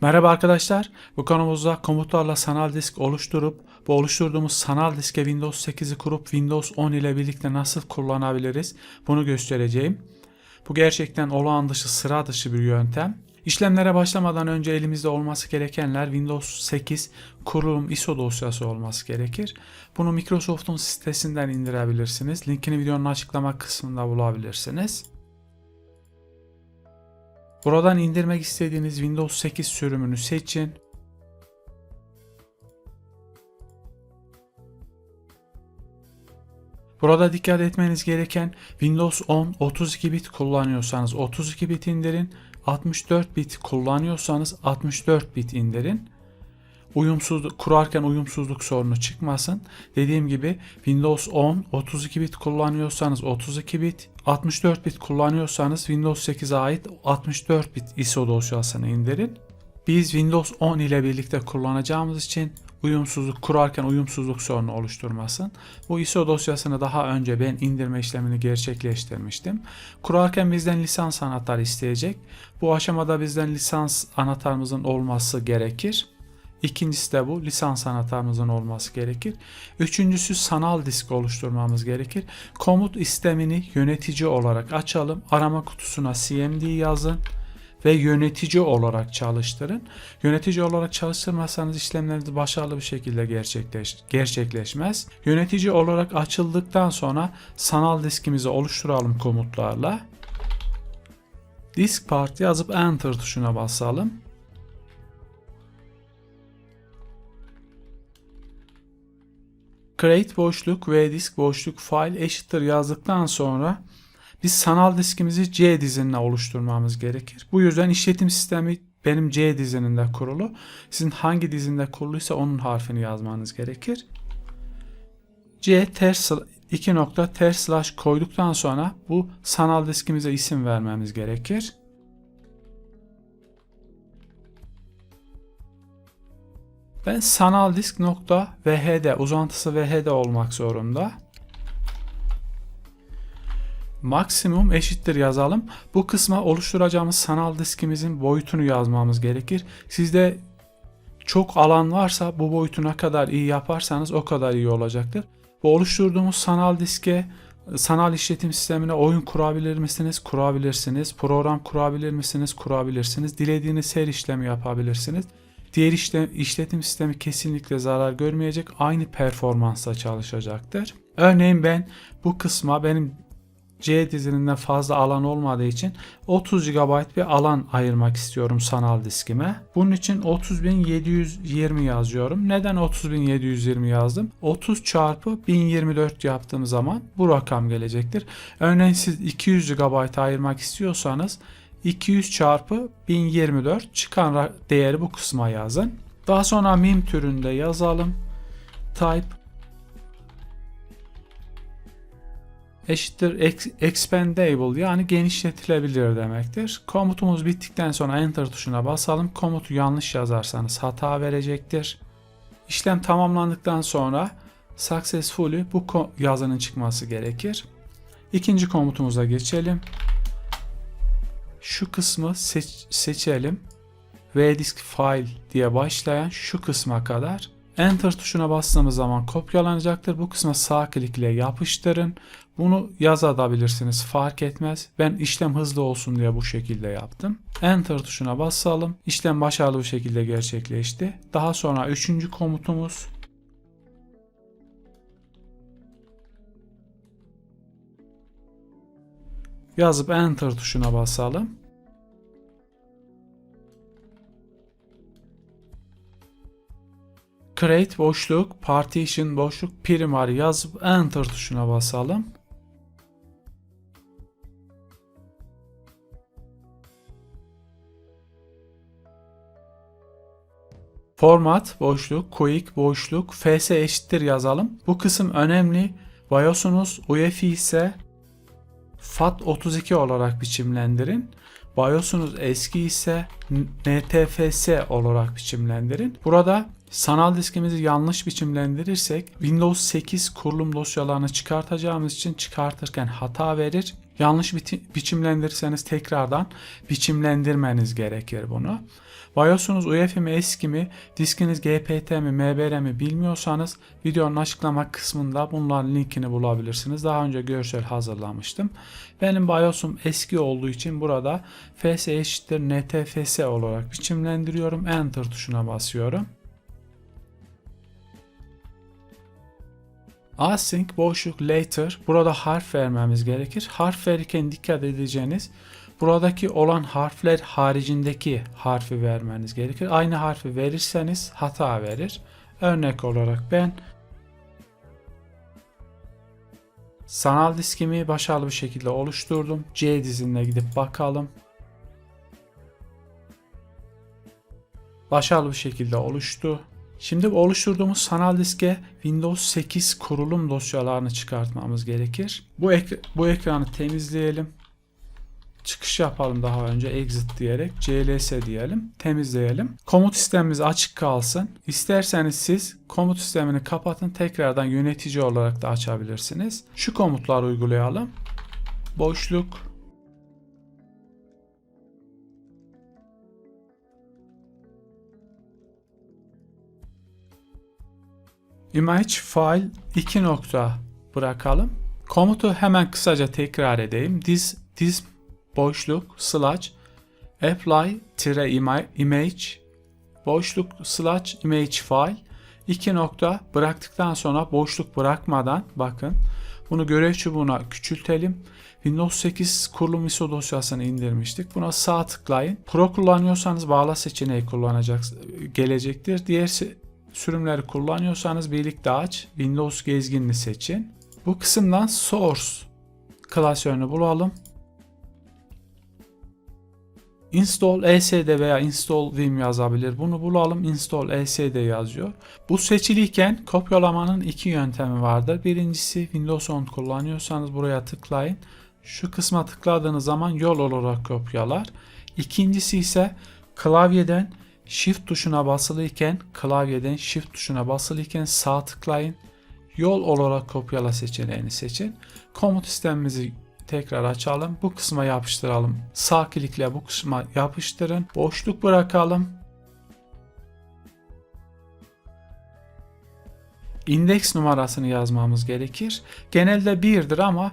Merhaba arkadaşlar. Bu kanalımızda komutlarla sanal disk oluşturup bu oluşturduğumuz sanal diske Windows 8'i kurup Windows 10 ile birlikte nasıl kullanabiliriz bunu göstereceğim. Bu gerçekten olağan dışı sıra dışı bir yöntem. İşlemlere başlamadan önce elimizde olması gerekenler Windows 8 kurulum ISO dosyası olması gerekir. Bunu Microsoft'un sitesinden indirebilirsiniz. Linkini videonun açıklama kısmında bulabilirsiniz. Buradan indirmek istediğiniz Windows 8 sürümünü seçin. Burada dikkat etmeniz gereken Windows 10 32 bit kullanıyorsanız 32 bit indirin. 64 bit kullanıyorsanız 64 bit indirin. Uyumsuzluk kurarken uyumsuzluk sorunu çıkmasın. Dediğim gibi Windows 10 32 bit kullanıyorsanız 32 bit, 64 bit kullanıyorsanız Windows 8'e ait 64 bit ISO dosyasını indirin. Biz Windows 10 ile birlikte kullanacağımız için uyumsuzluk kurarken uyumsuzluk sorunu oluşturmasın. Bu ISO dosyasını daha önce ben indirme işlemini gerçekleştirmiştim. Kurarken bizden lisans anahtarı isteyecek. Bu aşamada bizden lisans anahtarımızın olması gerekir. İkincisi de bu lisans anahtarımızın olması gerekir. Üçüncüsü sanal disk oluşturmamız gerekir. Komut istemini yönetici olarak açalım. Arama kutusuna cmd yazın ve yönetici olarak çalıştırın. Yönetici olarak çalıştırmazsanız işlemleriniz başarılı bir şekilde gerçekleş, gerçekleşmez. Yönetici olarak açıldıktan sonra sanal diskimizi oluşturalım komutlarla. Disk part yazıp enter tuşuna basalım. Create boşluk v disk boşluk file eşittir yazdıktan sonra biz sanal diskimizi C dizinine oluşturmamız gerekir. Bu yüzden işletim sistemi benim C dizininde kurulu. Sizin hangi dizinde kuruluysa onun harfini yazmanız gerekir. C ters 2 nokta ters slash koyduktan sonra bu sanal diskimize isim vermemiz gerekir. Ben sanal disk nokta vhd uzantısı vhd olmak zorunda. Maksimum eşittir yazalım. Bu kısma oluşturacağımız sanal diskimizin boyutunu yazmamız gerekir. Sizde çok alan varsa bu boyutu ne kadar iyi yaparsanız o kadar iyi olacaktır. Bu oluşturduğumuz sanal diske sanal işletim sistemine oyun kurabilir misiniz? Kurabilirsiniz. Program kurabilir misiniz? Kurabilirsiniz. Dilediğiniz her işlemi yapabilirsiniz. Diğer işlem, işletim sistemi kesinlikle zarar görmeyecek. Aynı performansla çalışacaktır. Örneğin ben bu kısma benim C dizininden fazla alan olmadığı için 30 GB bir alan ayırmak istiyorum sanal diskime. Bunun için 30.720 yazıyorum. Neden 30.720 yazdım? 30 çarpı 1024 yaptığım zaman bu rakam gelecektir. Örneğin siz 200 GB ayırmak istiyorsanız 200 çarpı 1024 çıkan değeri bu kısma yazın. Daha sonra mim türünde yazalım. Type eşittir expandable yani genişletilebilir demektir. Komutumuz bittikten sonra enter tuşuna basalım. Komutu yanlış yazarsanız hata verecektir. İşlem tamamlandıktan sonra successfully bu yazının çıkması gerekir. İkinci komutumuza geçelim. Şu kısmı seç seçelim. vdisk file diye başlayan şu kısma kadar Enter tuşuna bastığımız zaman kopyalanacaktır. Bu kısma sağ klikle yapıştırın. Bunu yazabilirsiniz fark etmez. Ben işlem hızlı olsun diye bu şekilde yaptım. Enter tuşuna basalım. İşlem başarılı bir şekilde gerçekleşti. Daha sonra üçüncü komutumuz yazıp enter tuşuna basalım. create boşluk, partition boşluk, primary yazıp enter tuşuna basalım. Format boşluk, quick boşluk, fs eşittir yazalım. Bu kısım önemli. BIOS'unuz UEFI ise FAT32 olarak biçimlendirin. BIOS'unuz eski ise NTFS olarak biçimlendirin. Burada sanal diskimizi yanlış biçimlendirirsek Windows 8 kurulum dosyalarını çıkartacağımız için çıkartırken hata verir. Yanlış biçimlendirirseniz tekrardan biçimlendirmeniz gerekir bunu. BIOS'unuz UEFI mi eski mi, diskiniz GPT mi, MBR mi bilmiyorsanız videonun açıklama kısmında bunların linkini bulabilirsiniz. Daha önce görsel hazırlamıştım. Benim BIOS'um eski olduğu için burada FS eşittir NTFS olarak biçimlendiriyorum. Enter tuşuna basıyorum. Async boşluk later burada harf vermemiz gerekir. Harf verirken dikkat edeceğiniz buradaki olan harfler haricindeki harfi vermeniz gerekir. Aynı harfi verirseniz hata verir. Örnek olarak ben sanal diskimi başarılı bir şekilde oluşturdum. C dizine gidip bakalım. Başarılı bir şekilde oluştu. Şimdi oluşturduğumuz sanal diske Windows 8 kurulum dosyalarını çıkartmamız gerekir. Bu, ek bu ekranı temizleyelim. Çıkış yapalım daha önce exit diyerek cls diyelim temizleyelim. Komut sistemimiz açık kalsın. İsterseniz siz komut sistemini kapatın tekrardan yönetici olarak da açabilirsiniz. Şu komutları uygulayalım. Boşluk image file 2 nokta bırakalım. Komutu hemen kısaca tekrar edeyim. This, this boşluk slash apply tire image boşluk slash image file 2 nokta bıraktıktan sonra boşluk bırakmadan bakın bunu görev çubuğuna küçültelim. Windows 8 kurulum ISO dosyasını indirmiştik. Buna sağ tıklayın. Pro kullanıyorsanız bağla seçeneği kullanacak gelecektir. Diğer sürümleri kullanıyorsanız birlikte aç. Windows gezginini seçin. Bu kısımdan source klasörünü bulalım. Install ESD veya install vim yazabilir. Bunu bulalım. Install ESD yazıyor. Bu seçiliyken kopyalamanın iki yöntemi vardır. Birincisi Windows 10 kullanıyorsanız buraya tıklayın. Şu kısma tıkladığınız zaman yol olarak kopyalar. İkincisi ise klavyeden Shift tuşuna basılıyken klavyeden Shift tuşuna basılıyken sağ tıklayın. Yol olarak kopyala seçeneğini seçin. Komut sistemimizi tekrar açalım. Bu kısma yapıştıralım. Sağ klikle bu kısma yapıştırın. Boşluk bırakalım. İndeks numarasını yazmamız gerekir. Genelde 1'dir ama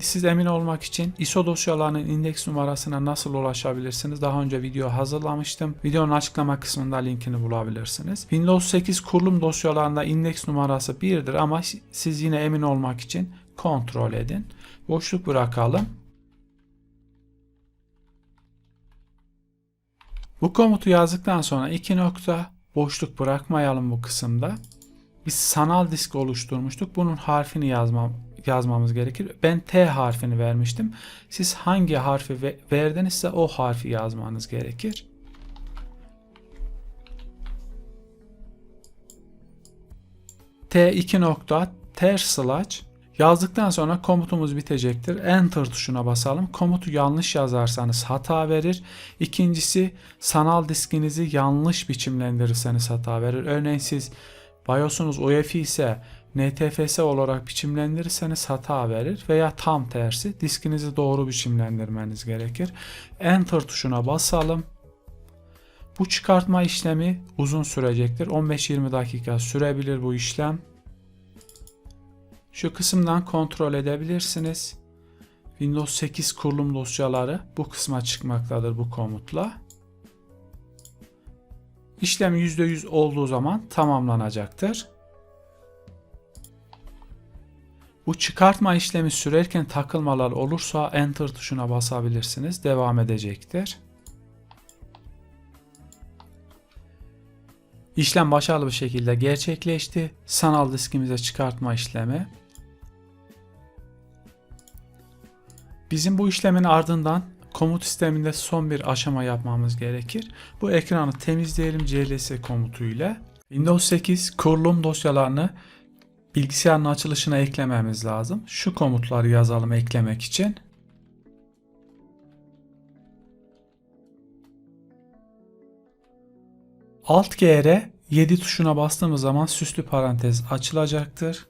siz emin olmak için ISO dosyalarının indeks numarasına nasıl ulaşabilirsiniz? Daha önce video hazırlamıştım. Videonun açıklama kısmında linkini bulabilirsiniz. Windows 8 kurulum dosyalarında indeks numarası 1'dir ama siz yine emin olmak için kontrol edin. Boşluk bırakalım. Bu komutu yazdıktan sonra iki nokta boşluk bırakmayalım bu kısımda biz sanal disk oluşturmuştuk. Bunun harfini yazmam, yazmamız gerekir. Ben T harfini vermiştim. Siz hangi harfi ve, verdinizse o harfi yazmanız gerekir. T2 nokta ter slash yazdıktan sonra komutumuz bitecektir. Enter tuşuna basalım. Komutu yanlış yazarsanız hata verir. İkincisi sanal diskinizi yanlış biçimlendirirseniz hata verir. Örneğin siz BIOS'unuz UEFI ise NTFS olarak biçimlendirirseniz hata verir veya tam tersi diskinizi doğru biçimlendirmeniz gerekir. Enter tuşuna basalım. Bu çıkartma işlemi uzun sürecektir. 15-20 dakika sürebilir bu işlem. Şu kısımdan kontrol edebilirsiniz. Windows 8 kurulum dosyaları bu kısma çıkmaktadır bu komutla. İşlem %100 olduğu zaman tamamlanacaktır. Bu çıkartma işlemi sürerken takılmalar olursa Enter tuşuna basabilirsiniz. Devam edecektir. İşlem başarılı bir şekilde gerçekleşti. Sanal diskimize çıkartma işlemi. Bizim bu işlemin ardından komut sisteminde son bir aşama yapmamız gerekir. Bu ekranı temizleyelim cls komutuyla. Windows 8 kurulum dosyalarını bilgisayarın açılışına eklememiz lazım. Şu komutları yazalım eklemek için. Alt GR 7 tuşuna bastığımız zaman süslü parantez açılacaktır.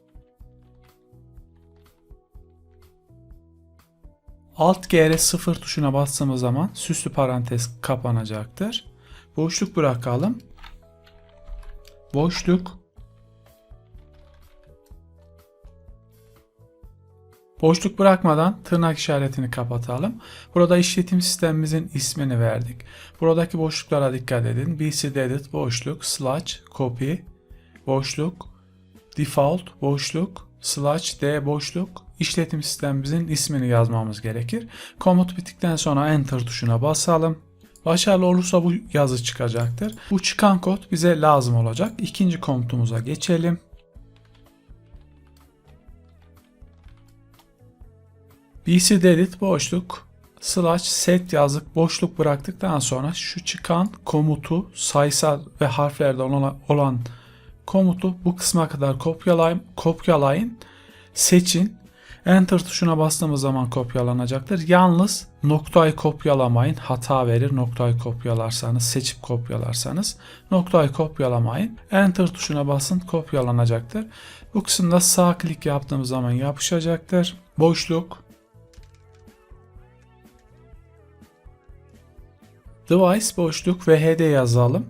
Alt GR 0 tuşuna bastığımız zaman süslü parantez kapanacaktır. Boşluk bırakalım. Boşluk. Boşluk bırakmadan tırnak işaretini kapatalım. Burada işletim sistemimizin ismini verdik. Buradaki boşluklara dikkat edin. BC Edit boşluk, slash, copy, boşluk, default, boşluk, slash, d boşluk, işletim sistemimizin ismini yazmamız gerekir. Komut bittikten sonra enter tuşuna basalım. Başarılı olursa bu yazı çıkacaktır. Bu çıkan kod bize lazım olacak. İkinci komutumuza geçelim. BC Edit boşluk slash set yazdık boşluk bıraktıktan sonra şu çıkan komutu sayısal ve harflerde olan, olan komutu bu kısma kadar kopyalayın, kopyalayın seçin Enter tuşuna bastığımız zaman kopyalanacaktır. Yalnız noktayı kopyalamayın. Hata verir. Noktayı kopyalarsanız, seçip kopyalarsanız noktayı kopyalamayın. Enter tuşuna basın kopyalanacaktır. Bu kısımda sağ klik yaptığımız zaman yapışacaktır. Boşluk. Device boşluk ve HD yazalım.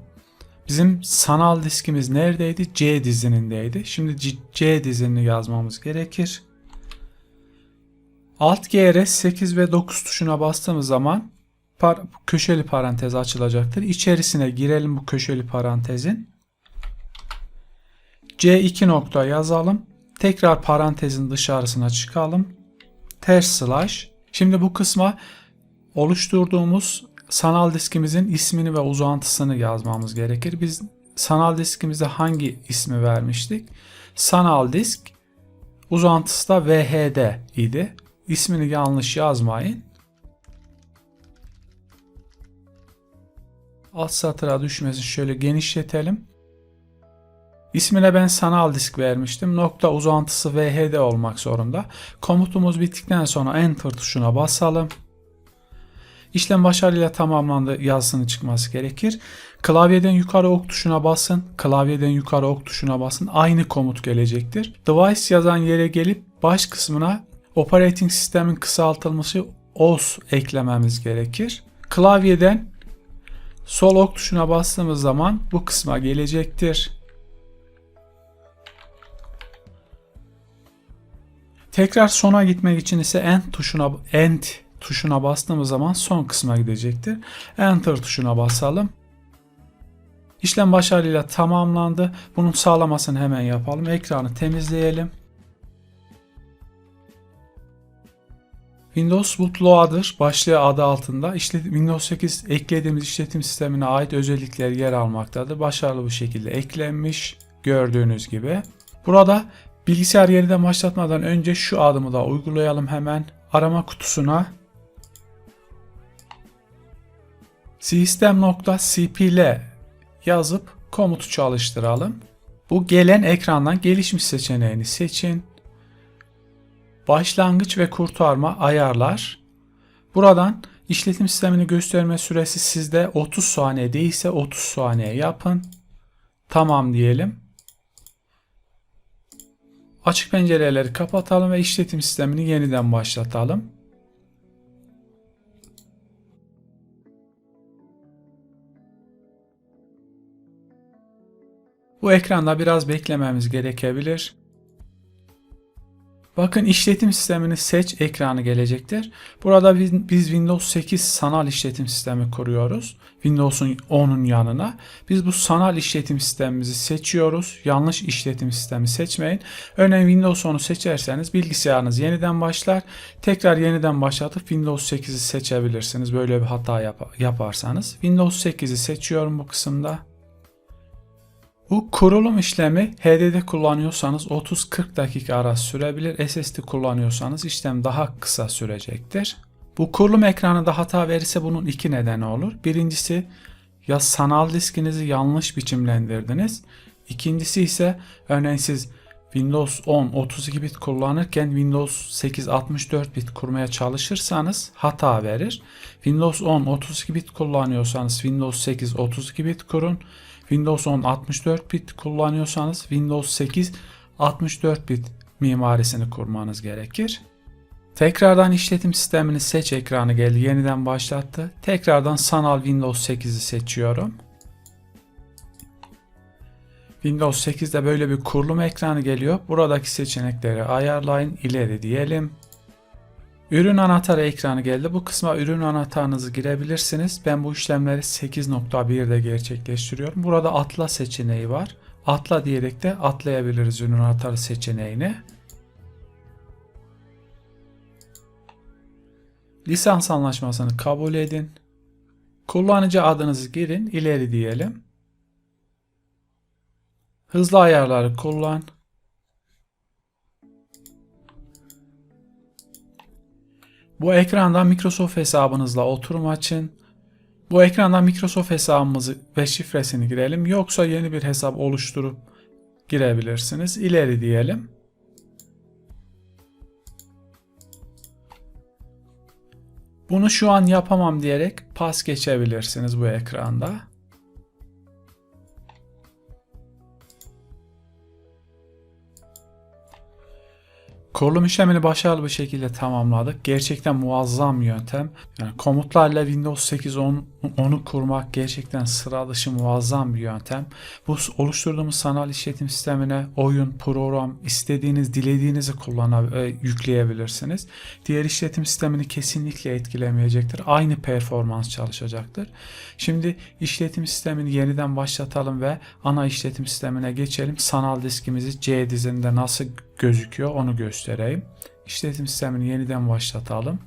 Bizim sanal diskimiz neredeydi? C dizinindeydi. Şimdi C dizinini yazmamız gerekir. Alt GR 8 ve 9 tuşuna bastığımız zaman par köşeli parantez açılacaktır. İçerisine girelim bu köşeli parantezin. C2 nokta yazalım. Tekrar parantezin dışarısına çıkalım. Ters slash. Şimdi bu kısma oluşturduğumuz sanal diskimizin ismini ve uzantısını yazmamız gerekir. Biz sanal diskimize hangi ismi vermiştik? Sanal disk uzantısı da VHD idi. İsmini yanlış yazmayın. Alt satıra düşmesin şöyle genişletelim. İsmine ben sanal disk vermiştim. Nokta uzantısı VHD olmak zorunda. Komutumuz bittikten sonra Enter tuşuna basalım. İşlem başarıyla tamamlandı yazısının çıkması gerekir. Klavyeden yukarı ok tuşuna basın. Klavyeden yukarı ok tuşuna basın. Aynı komut gelecektir. Device yazan yere gelip baş kısmına operating sistemin kısaltılması OS eklememiz gerekir. Klavyeden sol ok tuşuna bastığımız zaman bu kısma gelecektir. Tekrar sona gitmek için ise end tuşuna end tuşuna bastığımız zaman son kısma gidecektir. Enter tuşuna basalım. İşlem başarıyla tamamlandı. Bunun sağlamasını hemen yapalım. Ekranı temizleyelim. Windows Bootloader başlığı adı altında Windows 8 eklediğimiz işletim sistemine ait özellikler yer almaktadır. Başarılı bir şekilde eklenmiş gördüğünüz gibi. Burada bilgisayar yeniden başlatmadan önce şu adımı da uygulayalım hemen. Arama kutusuna system.cpl yazıp komutu çalıştıralım. Bu gelen ekrandan gelişmiş seçeneğini seçin. Başlangıç ve kurtarma ayarlar. Buradan işletim sistemini gösterme süresi sizde 30 saniye değilse 30 saniye yapın. Tamam diyelim. Açık pencereleri kapatalım ve işletim sistemini yeniden başlatalım. Bu ekranda biraz beklememiz gerekebilir. Bakın işletim sistemini seç ekranı gelecektir. Burada biz, Windows 8 sanal işletim sistemi kuruyoruz. Windows'un 10'un yanına. Biz bu sanal işletim sistemimizi seçiyoruz. Yanlış işletim sistemi seçmeyin. Örneğin Windows 10'u seçerseniz bilgisayarınız yeniden başlar. Tekrar yeniden başlatıp Windows 8'i seçebilirsiniz. Böyle bir hata yap yaparsanız. Windows 8'i seçiyorum bu kısımda. Bu kurulum işlemi HDD kullanıyorsanız 30-40 dakika arası sürebilir. SSD kullanıyorsanız işlem daha kısa sürecektir. Bu kurulum ekranında hata verirse bunun iki nedeni olur. Birincisi ya sanal diskinizi yanlış biçimlendirdiniz. İkincisi ise örneğin siz Windows 10 32 bit kullanırken Windows 8 64 bit kurmaya çalışırsanız hata verir. Windows 10 32 bit kullanıyorsanız Windows 8 32 bit kurun. Windows 10 64 bit kullanıyorsanız Windows 8 64 bit mimarisini kurmanız gerekir. Tekrardan işletim sistemini seç ekranı geldi. Yeniden başlattı. Tekrardan sanal Windows 8'i seçiyorum. Windows 8'de böyle bir kurulum ekranı geliyor. Buradaki seçenekleri ayarlayın. ileri diyelim. Ürün anahtarı ekranı geldi. Bu kısma ürün anahtarınızı girebilirsiniz. Ben bu işlemleri 8.1'de gerçekleştiriyorum. Burada atla seçeneği var. Atla diyerek de atlayabiliriz ürün anahtarı seçeneğini. Lisans anlaşmasını kabul edin. Kullanıcı adınızı girin, ileri diyelim. Hızlı ayarları kullan. Bu ekrandan Microsoft hesabınızla oturum açın. Bu ekrandan Microsoft hesabımızı ve şifresini girelim. Yoksa yeni bir hesap oluşturup girebilirsiniz. İleri diyelim. Bunu şu an yapamam diyerek pas geçebilirsiniz bu ekranda. Kurulum işlemini başarılı bir şekilde tamamladık. Gerçekten muazzam bir yöntem. Yani komutlarla Windows 8 10, 10'u kurmak gerçekten sıra dışı muazzam bir yöntem. Bu oluşturduğumuz sanal işletim sistemine oyun, program, istediğiniz, dilediğinizi kullanab e, yükleyebilirsiniz. Diğer işletim sistemini kesinlikle etkilemeyecektir. Aynı performans çalışacaktır. Şimdi işletim sistemini yeniden başlatalım ve ana işletim sistemine geçelim. Sanal diskimizi C dizinde nasıl gözüküyor onu göstereyim. İşletim sistemini yeniden başlatalım.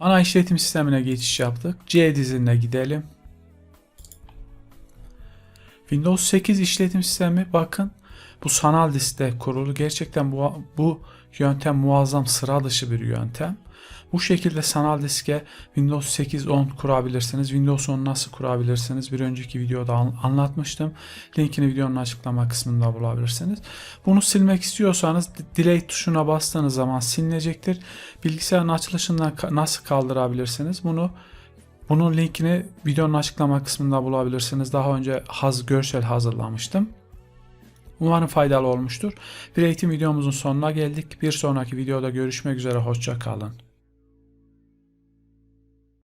Ana işletim sistemine geçiş yaptık. C dizine gidelim. Windows 8 işletim sistemi bakın bu sanal diskte kurulu. Gerçekten bu, bu yöntem muazzam sıra dışı bir yöntem. Bu şekilde sanal diske Windows 8 10 kurabilirsiniz. Windows 10 nasıl kurabilirsiniz? Bir önceki videoda anlatmıştım. Linkini videonun açıklama kısmında bulabilirsiniz. Bunu silmek istiyorsanız delete tuşuna bastığınız zaman silinecektir. Bilgisayarın açılışından nasıl kaldırabilirsiniz? Bunu bunun linkini videonun açıklama kısmında bulabilirsiniz. Daha önce haz görsel hazırlamıştım. Umarım faydalı olmuştur. Bir eğitim videomuzun sonuna geldik. Bir sonraki videoda görüşmek üzere. Hoşça kalın.